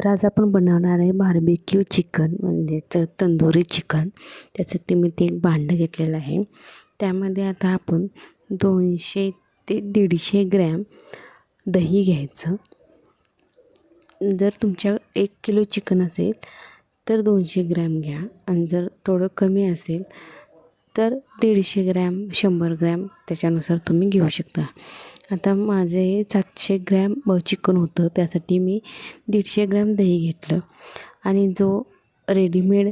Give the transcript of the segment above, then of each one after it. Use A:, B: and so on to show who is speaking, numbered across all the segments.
A: तर आज आपण बनवणार आहे बार्बेक्यू चिकन म्हणजेच तंदुरी चिकन त्यासाठी मी ते एक भांडं घेतलेलं आहे. त्यामध्ये आता आपण दोनशे ते दीडशे ग्रॅम दही घ्यायचं. जर तुमच्या एक किलो चिकन असेल तर दोनशे ग्रॅम घ्या. आणि जर थोडं कमी असेल तर दीडशे ग्रॅम शंभर ग्रॅम त्याच्यानुसार तुम्ही घेऊ शकता. आता माझे सातशे ग्रॅम चिकन होतं त्यासाठी मी दीडशे ग्रॅम दही घेतलं. आणि जो रेडीमेड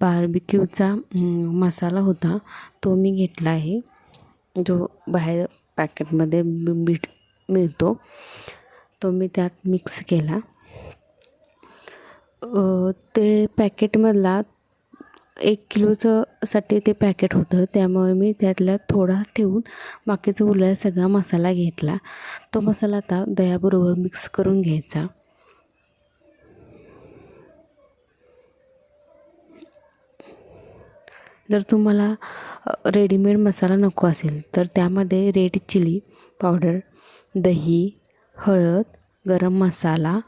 A: बार्बिक्यूचा मसाला होता तो मी घेतला आहे. जो बाहेर पॅकेटमध्ये बीट मिळतो तो मी त्यात मिक्स केला. ते पॅकेटमधला एक किलोचं साठी ते पॅकेट होतं. त्यामुळे मी त्यातला थोडा ठेवून बाकीचा उरलेला सगळा मसाला घेतला. तो मसाला आता दह्याबरोबर मिक्स करून घ्यायचा. जर तुम्हाला रेडीमेड मसाला नको असेल तर त्यामध्ये रेड चिली पावडर दही हळद गरम मसाला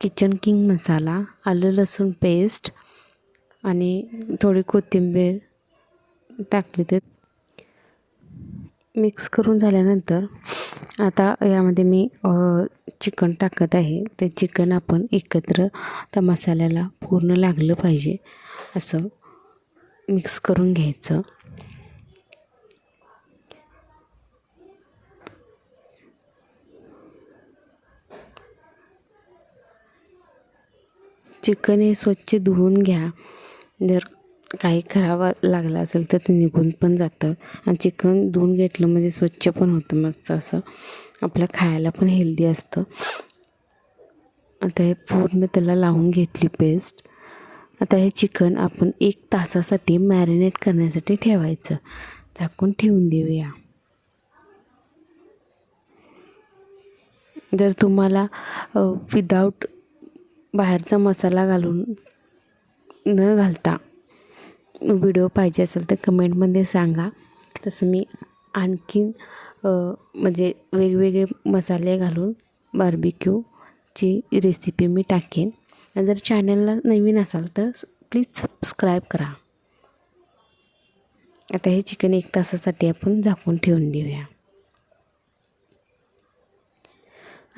A: किचन किंग मसाला आलं लसूण पेस्ट आणि थोडी कोथिंबीर टाकली तर मिक्स करून झाल्यानंतर आता यामध्ये मी चिकन टाकत आहे. ते चिकन आपण एकत्र त्या मसाल्याला पूर्ण लागलं पाहिजे असं मिक्स करून घ्यायचं. चिकन हे स्वच्छ धुवून घ्या. जर काही करावं लागलं असेल तर ते निघून पण जातं. आणि चिकन धुवून घेतलं म्हणजे स्वच्छ पण होतं मस्त असं. आपलं खायला पण हेल्दी असतं. आता हे पूर्ण त्याला लावून घेतली पेस्ट आता हे चिकन आपण एक तासासाठी मॅरिनेट करण्यासाठी ठेवायचं. झाकून ठेवून देऊया. जर तुम्हाला विदाऊट बाहेरचा मसाला घालून न घालता व्हिडिओ पाहिजे असेल तर कमेंटमध्ये सांगा. तसं मी आणखीन म्हणजे वेगवेगळे मसाले घालून बार्बिक्यूची रेसिपी मी टाकेन. आणि जर चॅनलला नवीन असाल तर प्लीज सबस्क्राईब करा. आता हे चिकन एक तासासाठी आपण झाकून ठेवून देऊया.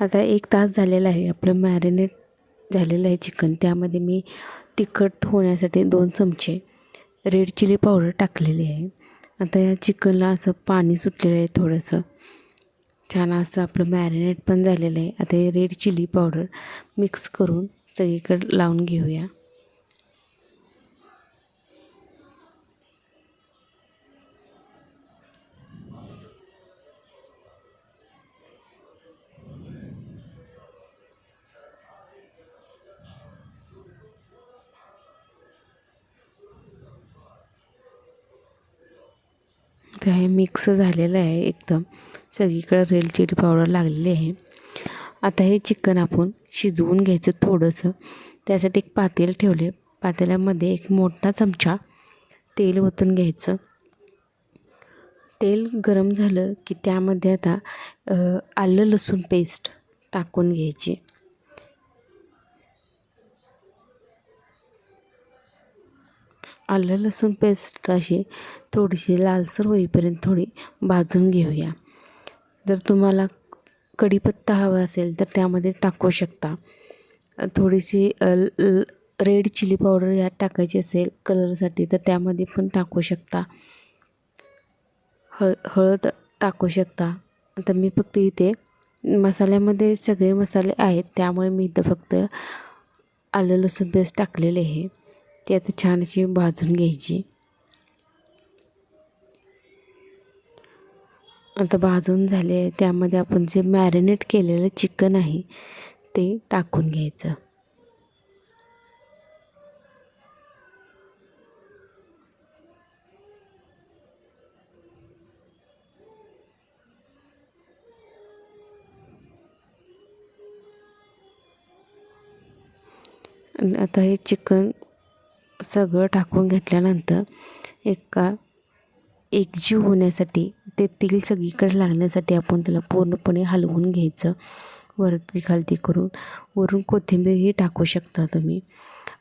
A: आता एक तास झालेला आहे आपलं मॅरिनेट झालेलं आहे चिकन त्यामध्ये मी तिखट होण्यासाठी दोन चमचे रेड चिली पावडर टाकलेली आहे. आता या चिकनला असं पाणी सुटलेलं आहे थोडंसं. छान असं आपलं मॅरिनेट पण झालेलं आहे. आता हे रेड चिली पावडर मिक्स करून सगळीकडे लावून घेऊया. तर हे मिक्स झालेलं आहे एकदम. सगळीकडे रेल चिली पावडर लागलेली आहे. आता हे चिकन आपण शिजवून घ्यायचं थोडंसं. त्यासाठी एक पातेल ठेवले. पातेल्यामध्ये एक मोठा चमचा तेल ओतून घ्यायचं. तेल गरम झालं की त्यामध्ये आता आलं लसूण पेस्ट टाकून घ्यायची. आलं लसूण पेस्ट अशी थोडीशी लालसर होईपर्यंत थोडी भाजून घेऊया. जर तुम्हाला कढीपत्ता हवा असेल तर त्यामध्ये टाकू शकता. थोडीशी रेड चिली पावडर यात टाकायची असेल कलरसाठी तर त्यामध्ये पण टाकू शकता. हळ हळद टाकू शकता. आता मी फक्त इथे मसाल्यामध्ये सगळे मसाले आहेत त्यामुळे मी इथं फक्त आलं लसूण पेस्ट टाकलेले आहे. ती आता छान अशी भाजून घ्यायची. आता भाजून झाले त्यामध्ये आपण जे मॅरिनेट केलेलं चिकन आहे ते टाकून घ्यायचं. आता हे चिकन सगळं टाकून घेतल्यानंतर एका एकजीव होण्यासाठी ते तेल सगळीकडे लागण्यासाठी आपण त्याला पूर्णपणे हलवून घ्यायचं. वरती खालती करून वरून कोथिंबीरही टाकू शकता तुम्ही.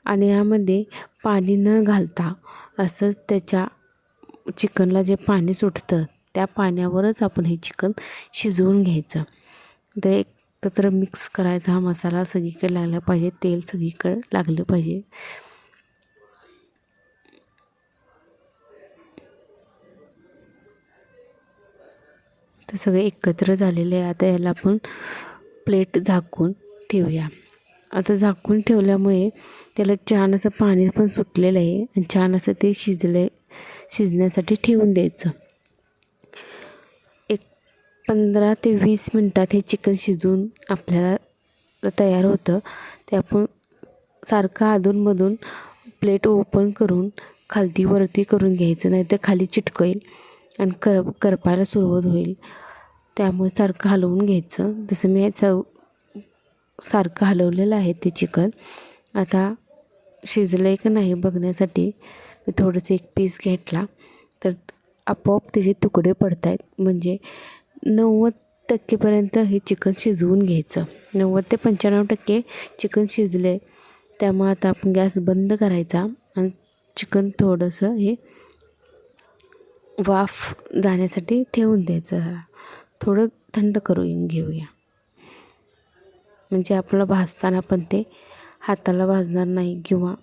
A: आणि यामध्ये पाणी न घालता असंच त्याच्या चिकनला जे पाणी सुटतं त्या पाण्यावरच आपण हे चिकन शिजवून घ्यायचं. ते एकत्र मिक्स करायचा हा मसाला सगळीकडे लागला पाहिजे तेल सगळीकडे लागलं पाहिजे. तर सगळे एकत्र झालेले आहे. आता याला आपण प्लेट झाकून ठेवूया. आता झाकून ठेवल्यामुळे त्याला छान असं पाणी पण सुटलेलं आहे आणि छान असं ते शिजले शिजण्यासाठी ठेवून द्यायचं. एक पंधरा ते वीस मिनटात हे चिकन शिजून आपल्याला तयार होतं. ते आपण सारखं अधूनमधून प्लेट ओपन करून खालती वरती करून घ्यायचं नाही तर खाली चिटकईल आणि कर करपायला सुरुवात होईल. त्यामुळे सारखं हलवून घ्यायचं. जसं मी चव सारखं हलवलेलं आहे ते चिकन. आता शिजलं आहे का नाही बघण्यासाठी मी थोडंसं एक पीस घेतला. तर आपोआप त्याचे तुकडे पडत आहेत म्हणजे नव्वद टक्केपर्यंत हे चिकन शिजवून घ्यायचं. नव्वद ते पंच्याण्णव टक्के चिकन शिजले त्यामुळे आता आपण गॅस बंद करायचा आणि चिकन थोडंसं हे वाफ जाण्यासाठी ठेवून द्यायचं. थोडं थंड करून घेऊया. म्हणजे आपलं भाजताना पण ते हाताला भाजणार नाही किंवा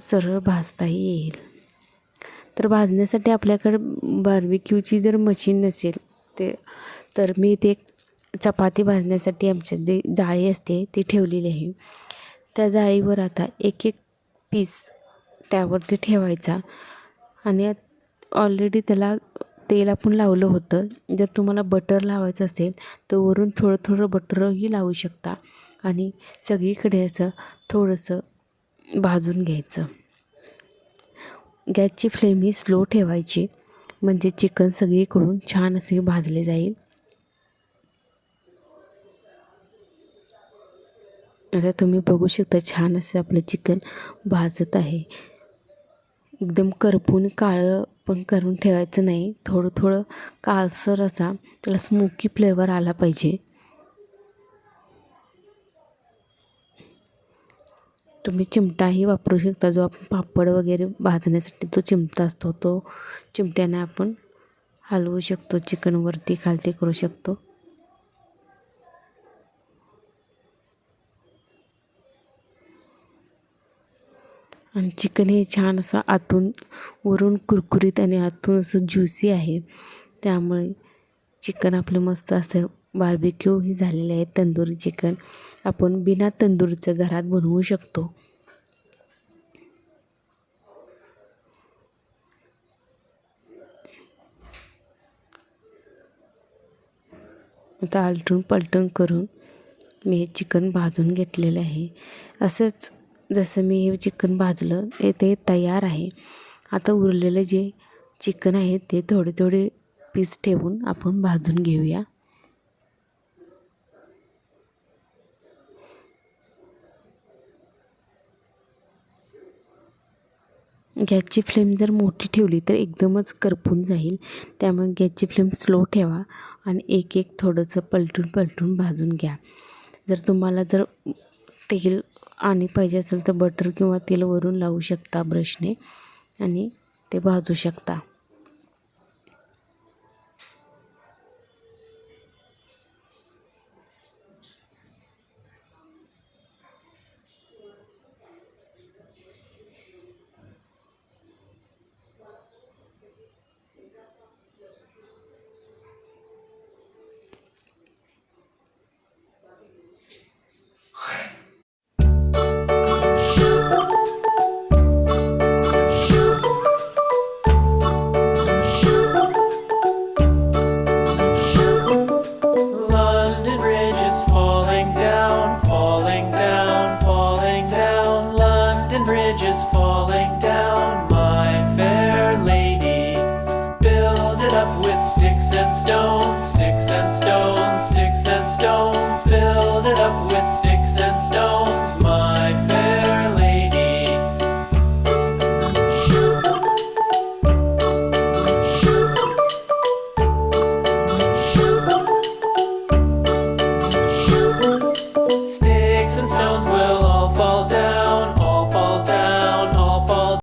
A: सरळ भाजताही येईल. तर भाजण्यासाठी आपल्याकडं बार्बिक्यूची जर मशीन नसेल ते तर मी ते चपाती भाजण्यासाठी आमच्या जे जाळी असते ती ठेवलेली आहे. त्या जाळीवर आता एक एक पीस त्यावरती ठेवायचा. आणि ऑलरेडी त्याला तेल आपण लावलं होतं. जर तुम्हाला बटर लावायचं असेल तर वरून थोडं थोडं बटरही लावू शकता. आणि सगळीकडे असं थोडंसं भाजून घ्यायचं. गॅसची फ्लेम ही स्लो ठेवायची. म्हणजे चिकन सगळीकडून छान असे भाजले जाईल. आता तुम्ही बघू शकता छान असं आपलं चिकन भाजत आहे. एकदम करपून काळं पण करून ठेवायचं नाही. थोडं थोडं काळसर असा त्याला स्मोकी फ्लेवर आला पाहिजे. तुम्ही चिमटाही वापरू शकता. जो आपण पापड वगैरे भाजण्यासाठी तो चिमटा असतो तो चिमट्याने आपण हलवू शकतो चिकनवरती खालती करू शकतो. आणि चिकन हे छान असं आतून वरून कुरकुरीत आणि आतून असं ज्युसी आहे. त्यामुळे चिकन आपलं मस्त असं बार्बिक्यूही झालेलं आहे तंदुरी चिकन. आपण बिना तंदूरचं घरात बनवू शकतो. आता आलटून पलटून करून मी हे चिकन भाजून घेतलेलं आहे. असंच जसं मी हे चिकन भाजलं ते ते तयार आहे. आता उरलेलं जे चिकन आहे ते थोडे थोडे पीस ठेवून आपण भाजून घेऊया. गॅसची फ्लेम जर मोठी ठेवली तर एकदमच करपून जाईल. त्यामुळे गॅसची फ्लेम स्लो ठेवा आणि एक एक थोडंसं पलटून पलटून भाजून घ्या. जर तुम्हाला जर तेल आणि पाहिजे असेल तर बटर किंवा तेल वरून लावू शकता ब्रशने आणि ते भाजू शकता.